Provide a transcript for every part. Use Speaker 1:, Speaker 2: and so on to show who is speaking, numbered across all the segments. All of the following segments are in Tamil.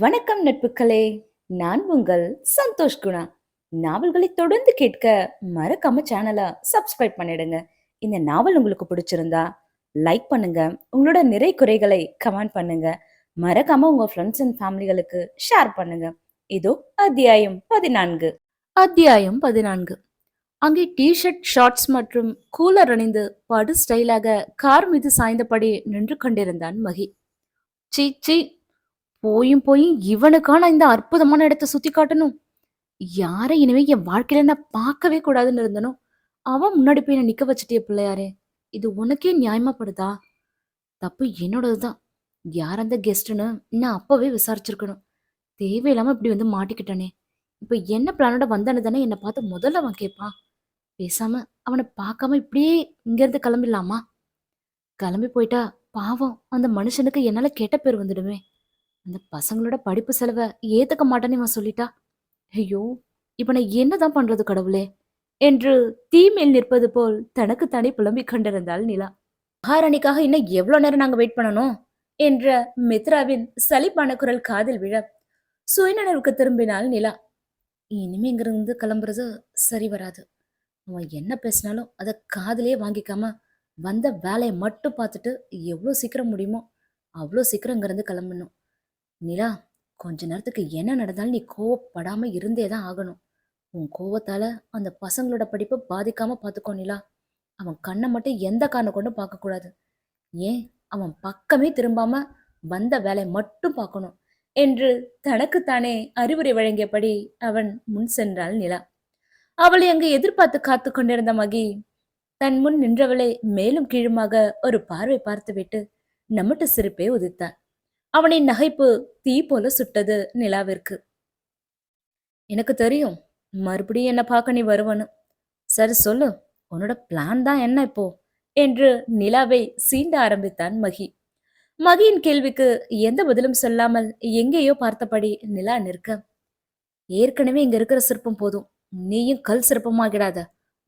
Speaker 1: வணக்கம் நட்புகளே நான் உங்கள் சந்தோஷ் குணா. நாவல்களை தொடர்ந்து கேட்க மறக்காம சேனலை சப்ஸ்கிரைப் பண்ணிடுங்க. இந்த நாவல் உங்களுக்கு பிடிச்சிருந்தா லைக் பண்ணுங்க. உங்களோட நிறை குறைகளை கமெண்ட் பண்ணுங்க. மறக்காம உங்க ஃப்ரெண்ட்ஸ் அண்ட் ஃபேமிலிகளுக்கு ஷேர் பண்ணுங்க. இதோ அத்தியாயம் பதினான்கு. அத்தியாயம் பதினான்கு. அங்கே டிஷர்ட் ஷார்ட்ஸ் மற்றும் கூலர் அணிந்து படு ஸ்டைலாக கார் மீது சாய்ந்தபடி நின்று கொண்டிருந்தான் மகி. சீ சீ போயும் போயும் இவனுக்கா நான் இந்த அற்புதமான இடத்த சுத்தி காட்டணும். யாரை இனிமே என் வாழ்க்கையில நான் பார்க்கவே கூடாதுன்னு இருந்தனோ அவன் முன்னாடி போய் நான் நிக்க வச்சுட்டே பிள்ளையாரே. இது உனக்கே நியாயமாப்படுதா தப்பு என்னோடதுதான். யார் அந்த கெஸ்ட்னு நான் அப்பவே விசாரிச்சிருக்கணும். தேவையில்லாம இப்படி வந்து மாட்டிக்கிட்டானே. இப்ப என்ன பிளானோட வந்தானு தானே என்னை பார்த்து முதல்ல அவன் கேட்பான் பேசாம அவனை பார்க்காம இப்படியே இங்கேருந்து கிளம்பிடலாமா? கிளம்பி போயிட்டா பாவம் அந்த மனுஷனுக்கு என்னால கெட்ட பேர் வந்துடுமே. அந்த பசங்களோட படிப்பு செலவை ஏத்துக்க மாட்டேன்னு இவன் சொல்லிட்டா? ஐயோ இப்ப நான் என்னதான் பண்றது கடவுளே? என்று தீமேல் நிற்பது போல் தனக்கு தனி புலம்பிக் கொண்டிருந்தாள் நிலா. மகாராணிக்காக இன்னும் எவ்வளவு நேரம் நாங்க வெயிட் பண்ணணும்? என்ற மித்ராவின் சலிப்பான குரல் காதில் விழ சுயநனவுக்கு திரும்பினாள் நிலா. இனிமே இங்கிருந்து கிளம்புறது சரி வராது. அவன் என்ன பேசினாலும் அதை காதலே வாங்கிக்காம வந்த வேலையை மட்டும் பார்த்துட்டு எவ்வளோ சீக்கிரம் முடியுமோ அவ்வளோ சீக்கிரம் இங்கிருந்து கிளம்பணும். நிலா கொஞ்ச நேரத்துக்கு என்ன நடந்தாலும் நீ கோவப்படாம இருந்தே தான் ஆகணும். உன் கோவத்தால அந்த பசங்களோட படிப்பை பாதிக்காம பார்த்துக்கோ நிலா. அவன் கண்ணை மட்டும் எந்த காரணம் கொண்டும் பார்க்கக்கூடாது. ஏன்? அவன் பக்கமே திரும்பாம வந்த வேலை மட்டும் பார்க்கணும் என்று தனக்குத்தானே அறிவுரை வழங்கியபடி அவன் முன் சென்றாள் நிலா. அவளை அங்கு எதிர்பார்த்து காத்து கொண்டிருந்த மகி தன் முன் நின்றவளை மேலும் கீழுமாக ஒரு பார்வை பார்த்துவிட்டு நம்மட்டு சிரிப்பே உதித்தார் அவனின் நகைப்பு தீ போல சுட்டது நிலாவிற்கு. எனக்கு தெரியும். மறுபடியும் என்ன பார்க்க நீ வருவனு சரி சொல்லு. உன்னோட பிளான் தான் என்ன இப்போ? என்று நிலாவை சீண்ட ஆரம்பித்தான் மகி. மகியின் கேள்விக்கு எந்த பதிலும் சொல்லாமல் எங்கேயோ பார்த்தபடி நிலா நிற்க. ஏற்கனவே இங்க இருக்கிற சிற்பம் போதும். நீயும் கல் சிற்பமாகிடாத.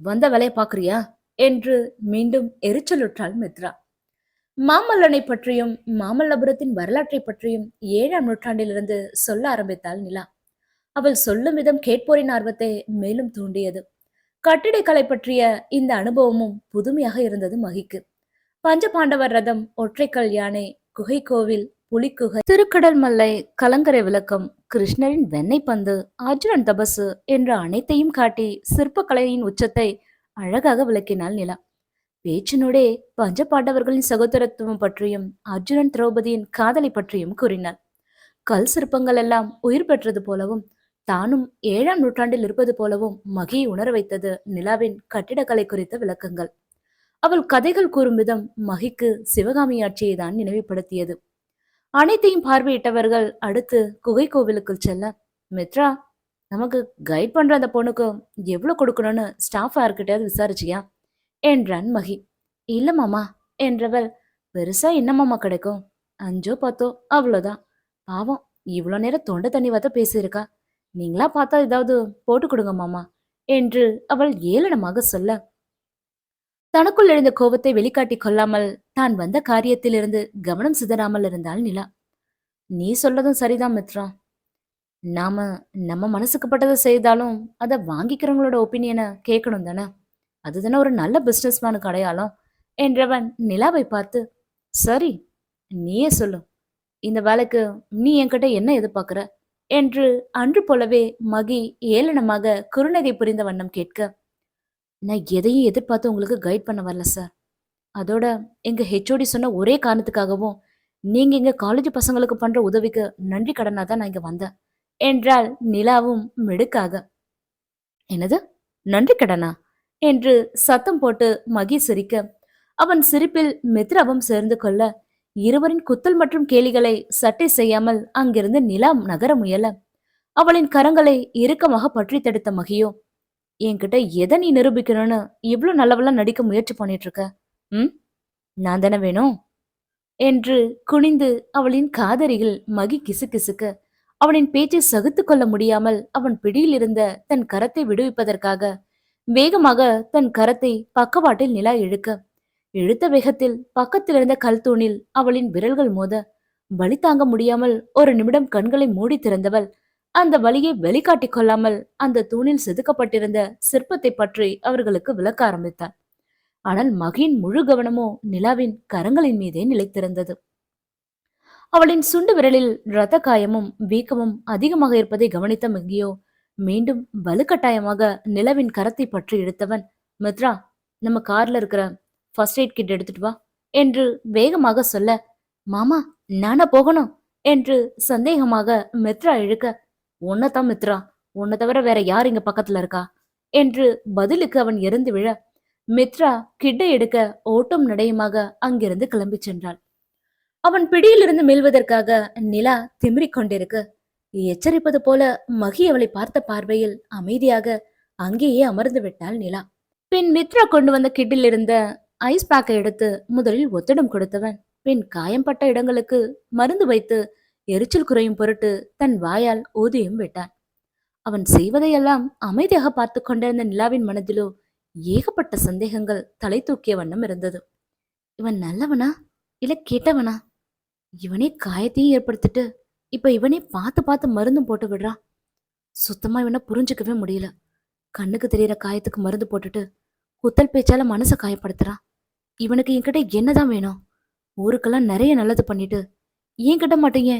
Speaker 1: வந்த வேலையை பாக்குறியா என்று மீண்டும் எரிச்சலுற்றாள் மித்ரா. மாமல்லனை பற்றியும் மாமல்லபுரத்தின் வரலாற்றை பற்றியும் ஏழாம் நூற்றாண்டிலிருந்து சொல்ல ஆரம்பித்தாள் நிலா. அவள் சொல்லும் விதம் கேட்போரின் ஆர்வத்தை மேலும் தூண்டியது. கட்டிடக்கலை பற்றிய இந்த அனுபவமும் புதுமையாக இருந்தது மகிக்கு. பஞ்ச பாண்டவர் ரதம் ஒற்றைக்கல் யானை குகை கோவில் புலிக்குகை திருக்கடல் மல்லை கலங்கரை விளக்கம் கிருஷ்ணரின் வெண்ணெய் பந்து அர்ஜுனன் தபசு என்ற அனைத்தையும் காட்டி சிற்பக்கலையின் உச்சத்தை அழகாக விளக்கினாள் நிலா. பேச்சினோடே பஞ்ச பாண்டவர்களின் சகோதரத்துவம் பற்றியும் அர்ஜுனன் திரௌபதியின் காதலை பற்றியும் கூறினார். கல் சிற்பங்கள் எல்லாம் உயிர் பெற்றது போலவும் தானும் ஏழாம் நூற்றாண்டில் இருப்பது போலவும் மகியை உணர வைத்தது நிலாவின் கட்டிடக்கலை குறித்த விளக்கங்கள். அவள் கதைகள் கூறும் விதம் மகிக்கு சிவகாமி ஆட்சியை தான் நினைவுபடுத்தியது. அனைத்தையும் பார்வையிட்டவர்கள் அடுத்து குகை கோவிலுக்குள் செல்ல மித்ரா நமக்கு கைட் பண்ற அந்த பொண்ணுக்கு எவ்வளவு கொடுக்கணும்னு ஸ்டாஃப் யார்கிட்டயாவது விசாரிச்சியா? என்றான் மகி. இல்ல மாமா என்றவள். பெருசா என்ன மாமா கிடைக்கும்? அஞ்சோ பத்தோ அவ்வளோதான். பாவம் இவ்வளோ நேரம் தொண்டை தண்ணி வத்த பேசியிருக்கா. நீங்களா பார்த்தா ஏதாவது போட்டு கொடுங்க மாமா என்று அவள் ஏளனமாக சொல்ல. தனக்குள் எழுந்த கோபத்தை வெளிக்காட்டி கொள்ளாமல் தான் வந்த காரியத்திலிருந்து கவனம் சிதறாமல் இருந்தாள் நிலா. நீ சொல்லதும் சரிதான் மித்ரா. நாம நம்ம மனசுக்கு பட்டதை செய்தாலும் அதை வாங்கிக்கிறவங்களோட ஒப்பீனியனை கேட்கணும் தானே? அதுதானே ஒரு நல்ல பிஸ்னஸ்மேனுக்கு அடையாளம் என்றவன் நிலாவை பார்த்து சரி நீயே சொல்லு. இந்த வேலைக்கு நீ என்கிட்ட என்ன எதிர்பார்க்குற? என்று அன்று போலவே மகி ஏளனமாக குறுநகை புரிந்த வண்ணம் கேட்க நான் எதையும் எதிர்பார்த்து உங்களுக்கு கைட் பண்ண வரல சார் அதோட எங்க ஹெச்ஓடி சொன்ன ஒரே காரணத்துக்காகவும் நீங்க எங்க காலேஜ் பசங்களுக்கு பண்ற உதவிக்கு நன்றி தான் நான் இங்க வந்தேன் என்றால் நிலாவும் மிடுக்காக. என்னது? நன்றி கடனா? என்று சத்தம் போட்டு மகி சிரிக்க அவன் சிரிப்பில் மித்ராவும் சேர்ந்து கொள்ள இருவரின் குத்தல் மற்றும் கேலிகளை சட்டை செய்யாமல் அங்கிருந்து நிலா நகர முயல. அவளின் கரங்களை இறுக்கமாக பற்றி தடுத்த மகியோ என்கிட்ட எதை நீ நிரூபிக்கணும்னு இவ்வளவு நல்லவெல்லாம் நடிக்க முயற்சி பண்ணிட்டு இருக்க ம்? நான் தானே வேணும்? என்று குனிந்து அவளின் காதரியில் மகி கிசு கிசுக்க அவனின் பேச்சை சகித்து கொள்ள முடியாமல் அவன் பிடியில் இருந்த தன் கரத்தை விடுவிப்பதற்காக வேகமாக தன் கரத்தை பக்கவாட்டில் நிலா இழுக்க. இழுத்த வேகத்தில் பக்கத்தில் இருந்த கல் தூணில் அவளின் விரல்கள் மோத. வலி தாங்க முடியாமல் ஒரு நிமிடம் கண்களை மூடி திறந்தவள். அந்த வழியை வெளிக்காட்டிக் கொள்ளாமல் அந்த தூணில் செதுக்கப்பட்டிருந்த சிற்பத்தை பற்றி அவர்களுக்கு விளக்க ஆரம்பித்தாள். ஆனால் மகியின் முழு கவனமோ நிலாவின் கரங்களின் மீதே நிலைத்திருந்தது. அவளின் சுண்டு விரலில் இரத்த காயமும் வீக்கமும் அதிகமாக இருப்பதை கவனித்த மகியோ மீண்டும் வலுக்கட்டாயமாக நிலவின் கரத்தை பற்றி இழுத்தவன் மித்ரா நம்ம கார்ல இருக்கிற ஃபர்ஸ்ட் எய்ட் கிட் எடுத்துட்டு வா என்று வேகமாக சொல்ல மாமா நானா போகணும்? என்று சந்தேகமாக மித்ரா இழுக்க உன்னதான் மித்ரா உன்னை தவிர வேற யார் இங்க பக்கத்துல இருக்கா? என்று பதிலுக்கு அவன் இறந்து விழ மித்ரா கிட்டை எடுக்க ஓட்டம் நடையுமாக அங்கிருந்து கிளம்பி சென்றாள். அவன் பிடியிலிருந்து மீள்வதற்காக நிலா திமிரிக் கொண்டிருக்கு எச்சரிப்பது போல மகி அவளை பார்த்த பார்வையில் அமைதியாக அங்கேயே அமர்ந்து விட்டாள் நிலா. பின் மித்ரா கொண்டு வந்த கிட்டில் இருந்த ஐஸ் பேக்கை எடுத்து முதலில் ஒத்திடம் கொடுத்தவன். பின் காயம்பட்ட இடங்களுக்கு மருந்து வைத்து எரிச்சல் குறையும் பொருட்டு தன் வாயால் ஊதியும் விட்டான். அவன் செய்வதையெல்லாம் அமைதியாக பார்த்து கொண்டிருந்த நிலாவின் மனதிலோ ஏகப்பட்ட சந்தேகங்கள் தலை தூக்கிய வண்ணம் இருந்தது. இவன் நல்லவனா? இல்ல கெட்டவனா? இவனே காயத்தையும் ஏற்படுத்திட்டு இப்போ இவனே பார்த்து பார்த்து மருந்தும் போட்டு விடுறான் சுத்தமா இவனை புரிஞ்சுக்கவே முடியல. கண்ணுக்கு தெரியற காயத்துக்கு மருந்து போட்டுட்டு குத்தல் பேச்சால மனசை காயப்படுத்துறான் இவனுக்கு என்கிட்ட என்னதான் வேணும்? ஊருக்கெல்லாம் நிறைய நல்லது பண்ணிட்டு என்கிட்ட மட்டும் மாட்டேங்க.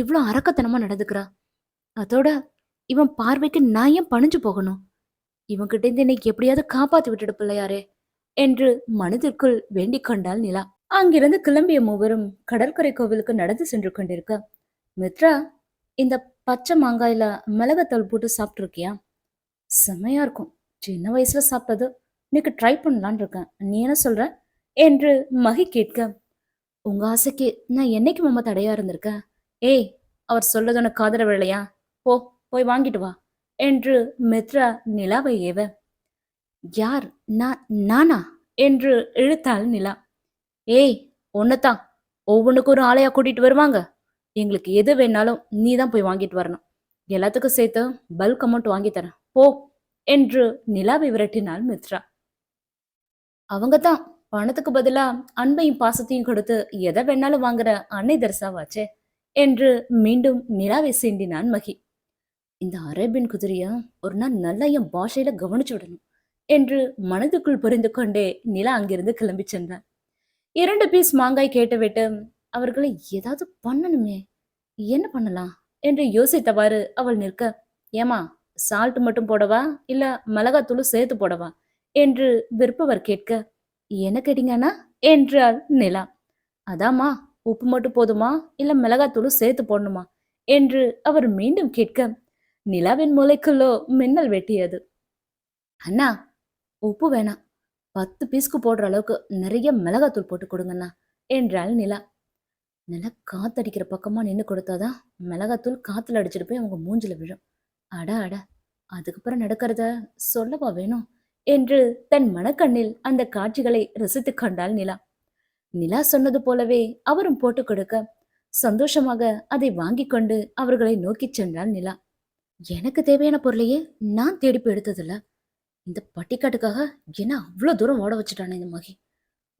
Speaker 1: இவ்வளோ அரக்கத்தனமா நடந்துக்கிறா. அதோட இவன் பார்வைக்கு நான் ஏன் பணிஞ்சு போகணும்? இவன்கிட்ட இருந்து என்னை எப்படியாவது காப்பாத்தி விட்டுடு பிள்ளையாரே என்று மனதிற்குள் வேண்டிக் கொண்டாள் நிலா. அங்கிருந்து கிளம்பிய மூவரும் கடற்கரை கோவிலுக்கு நடந்து சென்று கொண்டிருக்க மித்ரா இந்த பச்சை மாங்காயில மிளகாத்தூள் போட்டு சாப்பிட்ருக்கியா செமையா இருக்கும். சின்ன வயசுல சாப்பிட்டது. இன்னைக்கு ட்ரை பண்ணலான் இருக்கேன். நீ என்ன சொல்ற? என்று மகி கேட்க உங்க ஆசைக்கு நான் என்னைக்கு மாமா தடையா இருந்திருக்கேன் ஏய் அவர் சொல்றது உனக்கு காதல விழையா போ போய் வாங்கிட்டு வா என்று மித்ரா நிலாவை ஏவ யார்? நான் நானா? என்று இழுத்தாள் நிலா ஏய் ஒன்னுதான் ஒவ்வொன்றுக்கும் ஒரு ஆளையா கூட்டிட்டு வருவாங்க. எங்களுக்கு எது வேணாலும் நீ தான் போய் வாங்கிட்டு வரணும். எல்லாத்துக்கும் சேர்த்து பல்க் அமௌண்ட் வாங்கி தரேன். போ என்று நிலாவை விரட்டினாள் மித்ரா. அவங்க தான் பணத்துக்கு பதிலா அன்பையும் பாசத்தையும் கொடுத்து எதை வேணாலும் வாங்குற அன்னை தரிசாவாச்சே என்று மீண்டும் நிலாவை சீண்டினான் மகி. இந்த அரேபியன் குதிரைய ஒரு நாள் நல்லா என் பாஷையில கவனிச்சு விடணும் என்று மனதுக்குள் புரிந்து கொண்டே நிலா அங்கிருந்து கிளம்பி சென்றான். இரண்டு பீஸ் மாங்காய் கேட்டுவிட்டு அவர்களை ஏதாவது பண்ணணுமே. என்ன பண்ணலாம்? என்று யோசித்தவாறு அவள் நிற்க ஏமா சால்ட் மட்டும் போடவா? இல்ல மிளகாத்தூள் சேர்த்து போடவா? என்று விற்பவர் கேட்க என்ன கேட்டீங்கன்னா என்றாள் நிலா அதாம்மா உப்பு மட்டும் போதுமா? இல்ல மிளகாத்தூள் சேர்த்து போடணுமா? என்று அவர் மீண்டும் கேட்க நிலாவின் மூளைக்குள்ளோ மின்னல் வெட்டியது அண்ணா உப்பு வேணாம். பத்து பீஸ்க்கு போடுற அளவுக்கு நிறைய மிளகாத்தூள் போட்டு கொடுங்கண்ணா என்றாள் நிலா நல்லா காத்தடிக்கிற பக்கமாக நின்று கொடுத்தாதான் மிளகாத்தூள் காற்றுல அடிச்சிட்டு போய் அவங்க மூஞ்சில் விழும். அட அட அதுக்கப்புறம் நடக்கிறத சொல்லவா வேணும்? என்று தன் மனக்கண்ணில் அந்த காட்சிகளை ரசித்துக் கொண்டாள் நிலா. நிலா சொன்னது போலவே அவரும் போட்டு கொடுக்க சந்தோஷமாக அதை வாங்கி கொண்டு அவர்களை நோக்கிச் சென்றாள் நிலா. எனக்கு தேவையான பொருளையே நான் தேடி போய் எடுத்ததில்ல. இந்த பட்டிக்காட்டுக்காக என்ன அவ்வளோ தூரம் ஓட வச்சுட்டானே இந்த மகி?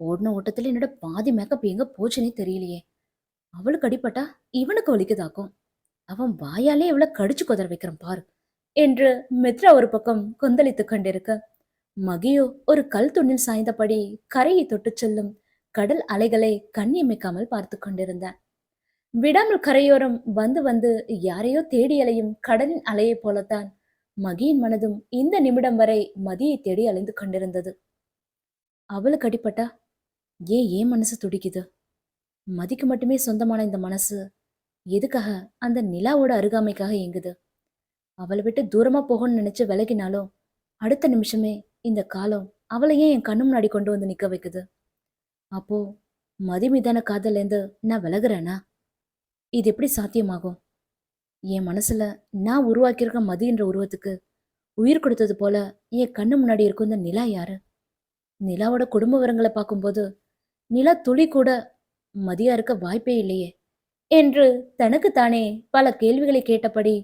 Speaker 1: ஓடின ஓட்டத்தில் என்னோட பாதி மேக்கப் எங்கே போச்சுன்னே தெரியலையே. அவளுக்கு அடிப்பட்டா இவனுக்கு வலிக்குதாக்கும்? அவன் வாயாலே இவளை கடிச்சு குதற வைக்கிறான் பாரு என்று மித்ரா ஒரு பக்கம் கொந்தளித்து கொண்டிருக்க. மகியோ ஒரு கல் துண்ணில் சாய்ந்தபடி கரையை தொட்டுச் செல்லும் கடல் அலைகளை கண்ணியமைக்காமல் பார்த்து கொண்டிருந்தான். விடாமல் கரையோரம் வந்து வந்து யாரையோ தேடி அலையும் கடலின் அலையைப் போலத்தான் மகியின் மனதும் இந்த நிமிடம் வரை மதியை தேடி அலைந்து கொண்டிருந்தது. அவளுக்கு அடிப்பட்டா ஏன் ஏன் மனசு துடிக்குது? மதிக்கு மட்டுமே சொந்தமான இந்த மனசு எதுக்காக அந்த நிலாவோட அருகாமைக்காக இயங்குது? அவளை விட்டு தூரமா போகணும்னு நினைச்சு விலகினாலும் அடுத்த நிமிஷமே இந்த காலம் அவளையே என் கண்ணு முன்னாடி கொண்டு வந்து நிக்க வைக்குது? அப்போ மதி மீதான காதலேருந்து நான் விலகுறேனா? இது எப்படி சாத்தியமாகும்? என் மனசுல நான் உருவாக்கியிருக்க மதின்ற உருவத்துக்கு உயிர் கொடுத்தது போல என் கண்ணு முன்னாடி இருக்கும் இந்த நிலா யாரு? நிலாவோட குடும்ப விவரங்களை பார்க்கும்போது நிலா துளி கூட மதியா இருக்க வாய்ப்பே இல்லையே என்று தனக்குத்தானே பல கேள்விகளை கேட்டபடி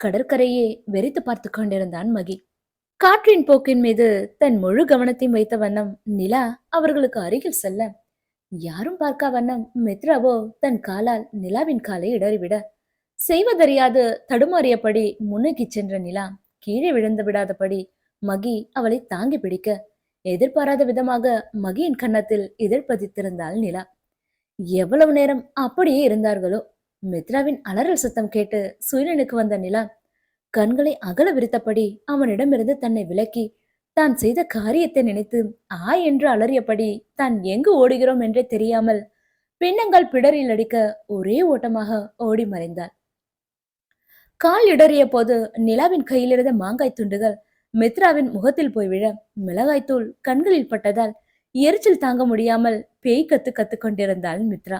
Speaker 1: கடற்கரையே வெறித்து பார்த்து கொண்டிருந்தான் மகி. காற்றின் போக்கின் மீது தன் முழு கவனத்தையும் வைத்த வண்ணம் நிலா அவர்களுக்கு அருகில் செல்ல யாரும் பார்க்கா வண்ணம் மித்ராவோ தன் காலால் நிலாவின் காலை இடறிவிட செய்வதறியாது தடுமாறியபடி முன்னுக்கு சென்ற நிலா கீழே விழுந்து விடாதபடி மகி அவளை தாங்கி பிடிக்க எதிர்பாராத விதமாக மகியின் கன்னத்தில் எதிர்பதித்திருந்தாள் நிலா. எவ்வளவு நேரம் அப்படியே இருந்தார்களோ? மித்ராவின் அலறல் சத்தம் கேட்டு சுயனனுக்கு வந்த நிலா கண்களை அகல விரித்தபடி அவனிடமிருந்து தன்னை விலக்கி தான் செய்த காரியத்தை நினைத்து ஆ என்று அலறியபடி தான் எங்கு ஓடுகிறோம் என்றே தெரியாமல் பின்னங்கள் பிடரில் அடிக்க ஒரே ஓட்டமாக ஓடி மறைந்தாள். கால் இடறிய போது நிலாவின் கையிலிருந்த மாங்காய் துண்டுகள் மித்ராவின் முகத்தில் போய் விழ மிளகாய்த்தூள் கண்களில் பட்டதால் எரிச்சல் தாங்க முடியாமல் பேய் கத்து கத்து கொண்டிருந்தாள் மித்ரா.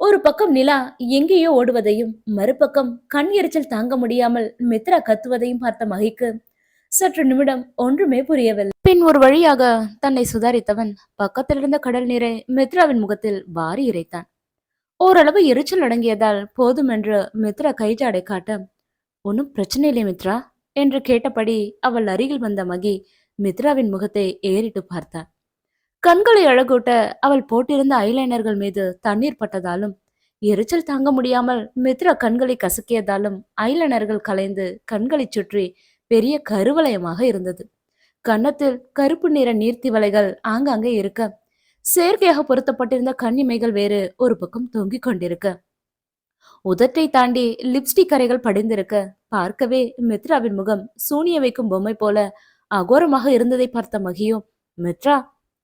Speaker 1: ஒரு பக்கம் நிலா எங்கேயோ ஓடுவதையும் மறுபக்கம் கண் எரிச்சல் தாங்க முடியாமல் மித்ரா கத்துவதையும் பார்த்த மகிக்கு சற்று நிமிடம் ஒன்றுமே புரியவில்லை. பின் ஒரு வழியாக தன்னை சுதாரித்தவன் பக்கத்தில் இருந்த கடல் நீரை மித்ராவின் முகத்தில் வாரி இறைத்தான். ஓரளவு எரிச்சல் அடங்கியதால் போதும் என்று மித்ரா கைஜாடை காட்ட ஒன்றும் பிரச்சனை இல்லை மித்ரா என்று கேட்டபடி அவள் அருகில் வந்த மகி மித்ராவின் முகத்தை ஏறிட்டு பார்த்தான் கண்களை அழகூட்ட அவள் போட்டிருந்த ஐலைனர்கள் மீது தண்ணீர் பட்டதாலும் எரிச்சல் தாங்க முடியாமல் மித்ரா கண்களை கசக்கியதாலும் ஐலைனர்கள் கலைந்து கண்களை சுற்றி பெரிய கருவளையமாக இருந்தது. கன்னத்தில் கருப்பு நிற நீர்த்தி வலைகள் ஆங்காங்கே இருக்க செயற்கையாக பொருத்தப்பட்டிருந்த கண்ணிமைகள் வேறு ஒரு பக்கம் தொங்கிக் கொண்டிருக்க. உதட்டை தாண்டி லிப்ஸ்டிக் கரைகள் படிந்திருக்க பார்க்கவே மித்ராவின் முகம் சூனிய வைக்கும் பொம்மை போல அகோரமாக இருந்ததை பார்த்த மகியும் மித்ரா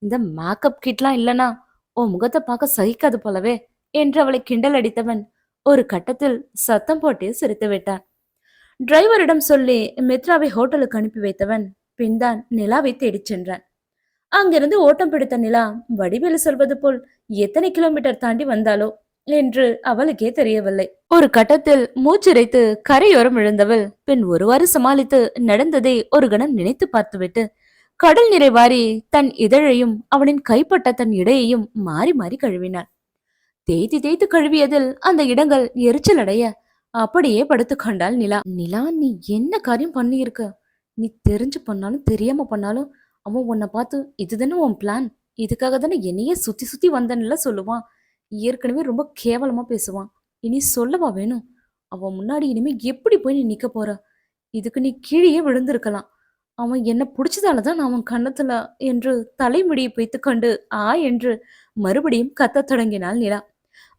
Speaker 1: இந்த மேக்கப் கிட்லாம் இல்லனா உன் முகத்தை பார்க்க சகிக்காது போலவே என்று அவளை கிண்டல் அடித்தவன் ஒரு கட்டத்தில் சத்தம் போட்டே சிரித்து விட்டான். டிரைவரிடம் சொல்லி மித்ராவை ஹோட்டலுக்கு அனுப்பி வைத்தவன் பின்தான் நிலாவை தேடிச் சென்றான். அங்கிருந்து ஓட்டம் பிடித்த நிலா வடிவேலு சொல்வது போல் எத்தனை கிலோமீட்டர் தாண்டி வந்தாலோ என்று அவளுக்கே தெரியவில்லை. ஒரு கட்டத்தில் மூச்சிறைத்து கரையோரம் விழுந்தவள் பின் ஒருவாறு சமாளித்து நடந்ததை ஒரு கணம் நினைத்து பார்த்துவிட்டு கடல் நீரை வாரி தன் இதழையும் அவனின் கைப்பட்ட தன் இடையையும் மாறி மாறி கழுவினாள் தேய்த்து தேய்த்து கழுவியதில் அந்த இடங்கள் எரிச்சல் அடைய அப்படியே படுத்துக்கொண்டாள் நிலா. நிலா நீ என்ன காரியம் பண்ணியிருக்க? நீ தெரிஞ்சு பண்ணாலும் தெரியாம பண்ணாலும் அவன் உன்னை பார்த்து இதுதானே உன் பிளான் இதுக்காக தானே என்னையே சுத்தி சுத்தி வந்தன்னுல சொல்லுவான். ஏற்கனவே ரொம்ப கேவலமா பேசுவான். இனி சொல்லவா வேணும்? அவன் முன்னாடி இனிமே எப்படி போய் நீ நிக்க போற? இதுக்கு நீ கீழேயே விழுந்திருக்கலாம். அவன் என்ன பிடிச்சதால தான் அவன் கன்னத்துல என்று தலைமுடியை வைத்து கொண்டு ஆ என்று மறுபடியும் கத்தத் தொடங்கினாள் நிலா.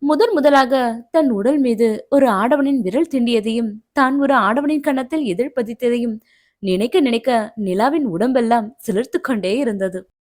Speaker 1: முதன் முதலாக தன் உடல் மீது ஒரு ஆடவனின் விரல் திண்டியதையும் தான் ஒரு ஆடவனின் கன்னத்தில் எதிர்பதித்ததையும் நினைக்க நினைக்க நிலாவின் உடம்பெல்லாம் சிலிர்த்து கொண்டே இருந்தது.